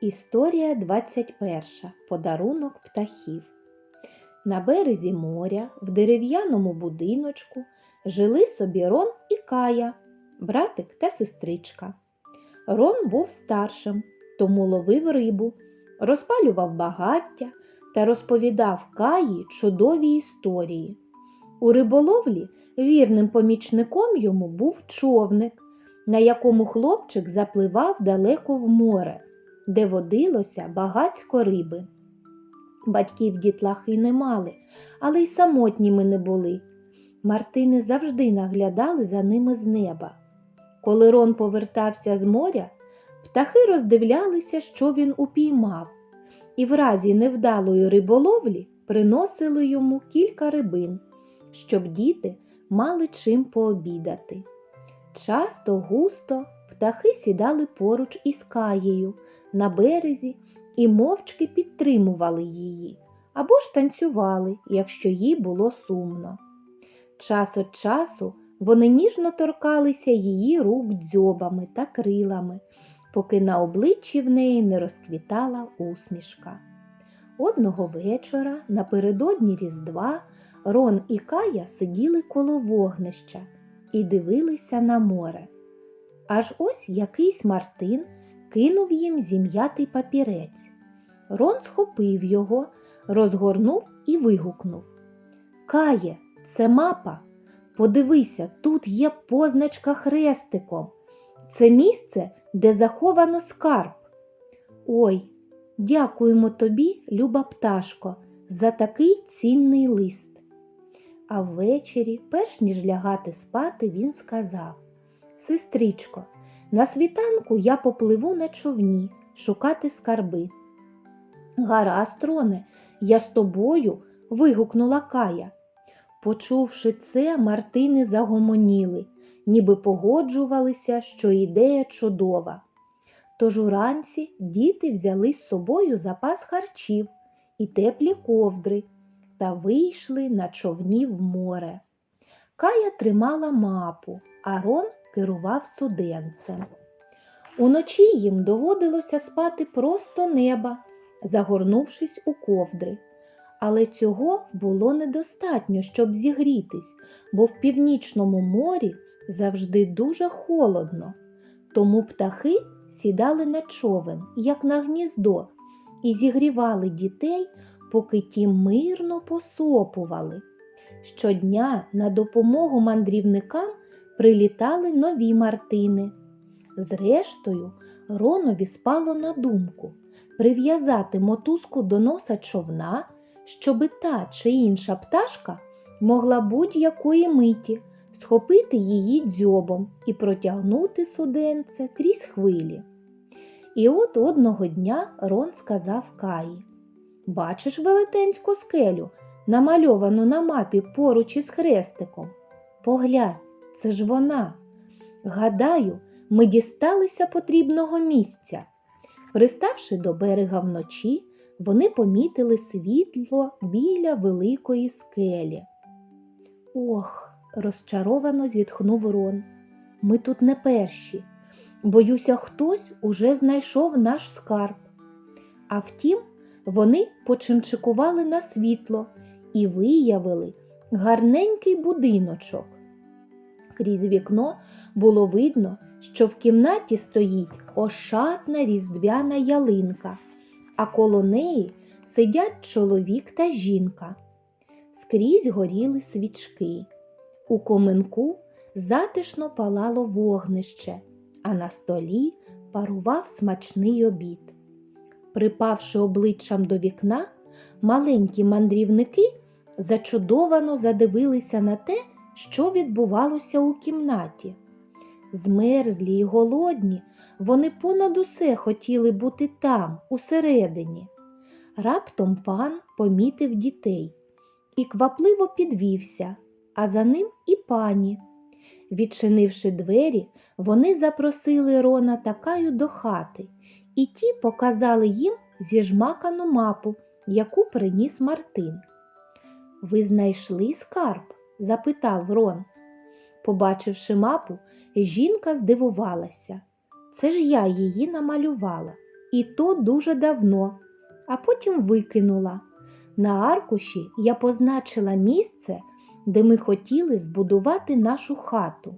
Історія 21. Подарунок птахів. На березі моря, в дерев'яному будиночку, жили собі Рон і Кая, братик та сестричка. Рон був старшим, тому ловив рибу, розпалював багаття та розповідав Каї чудові історії. У риболовлі вірним помічником йому був човник, на якому хлопчик запливав далеко в море де водилося багатько риби. Батьків дітлахи не мали, але й самотніми не були. Мартини завжди наглядали за ними з неба. Коли Рон повертався з моря, птахи роздивлялися, що він упіймав, і в разі невдалої риболовлі приносили йому кілька рибин, щоб діти мали чим пообідати. Часто густо птахи сідали поруч із Каєю на березі і мовчки підтримували її або ж танцювали, якщо їй було сумно. Час від часу вони ніжно торкалися її рук дзьобами та крилами, поки на обличчі в неї не розквітала усмішка. Одного вечора, напередодні Різдва, Рон і Кая сиділи коло вогнища і дивилися на море. Аж ось якийсь Мартин кинув їм зім'ятий папірець. Рон схопив його, розгорнув і вигукнув Кає, це мапа. Подивися, тут є позначка хрестиком. Це місце, де заховано скарб. Ой, дякуємо тобі, люба пташко, за такий цінний лист. А ввечері, перш ніж лягати спати, він сказав Сестричко, на світанку я попливу на човні шукати скарби. Гаразд, Роне, я з тобою. вигукнула Кая. Почувши це, Мартини загомоніли, ніби погоджувалися, що ідея чудова. Тож уранці діти взяли з собою запас харчів і теплі ковдри та вийшли на човні в море. Кая тримала мапу, а Рон керував суденцем. Уночі їм доводилося спати просто неба, загорнувшись у ковдри. Але цього було недостатньо, щоб зігрітись, бо в північному морі завжди дуже холодно. Тому птахи сідали на човен, як на гніздо, і зігрівали дітей, поки ті мирно посопували. Щодня на допомогу мандрівникам прилітали нові мартини. Зрештою, Ронові спало на думку прив'язати мотузку до носа човна, щоби та чи інша пташка могла будь-якої миті схопити її дзьобом і протягнути суденце крізь хвилі. І от одного дня Рон сказав Каї Бачиш велетенську скелю, намальовану на мапі поруч із хрестиком? Поглянь, це ж вона. Гадаю, ми дісталися потрібного місця. Приставши до берега вночі, вони помітили світло біля великої скелі. Ох, розчаровано зітхнув Рон. Ми тут не перші. Боюся, хтось уже знайшов наш скарб. А втім, вони почимчикували на світло і виявили гарненький будиночок. Крізь вікно було видно, що в кімнаті стоїть ошатна різдвяна ялинка, а коло неї сидять чоловік та жінка. Скрізь горіли свічки. У коменку затишно палало вогнище, а на столі парував смачний обід. Припавши обличчям до вікна, маленькі мандрівники зачудовано задивилися на те, що відбувалося у кімнаті. Змерзлі й голодні, вони понад усе хотіли бути там, усередині. Раптом пан помітив дітей і квапливо підвівся, а за ним і пані. Відчинивши двері, вони запросили Рона та Каю до хати, і ті показали їм зіжмакану мапу, яку приніс Мартин. Ви знайшли скарб? Запитав Рон. Побачивши мапу, жінка здивувалася. Це ж я її намалювала. і то дуже давно, а потім викинула. На аркуші я позначила місце, де ми хотіли збудувати нашу хату.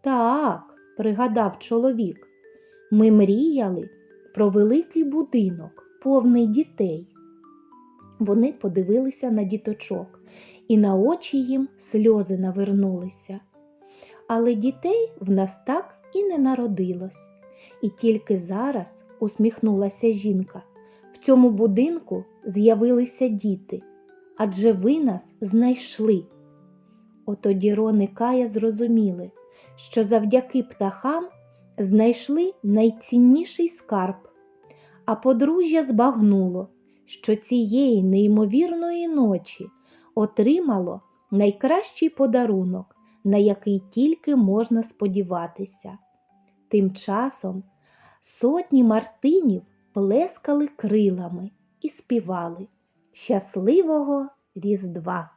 Так, пригадав чоловік, ми мріяли про великий будинок, повний дітей. Вони подивилися на діточок, і на очі їм сльози навернулися. Але дітей в нас так і не народилось. І тільки зараз усміхнулася жінка. В цьому будинку з'явилися діти, адже ви нас знайшли. Отоді Рон і Кая зрозуміли, що завдяки птахам знайшли найцінніший скарб, а подружжя збагнуло, що цієї неймовірної ночі отримало найкращий подарунок, на який тільки можна сподіватися. Тим часом сотні мартинів плескали крилами і співали Щасливого Різдва!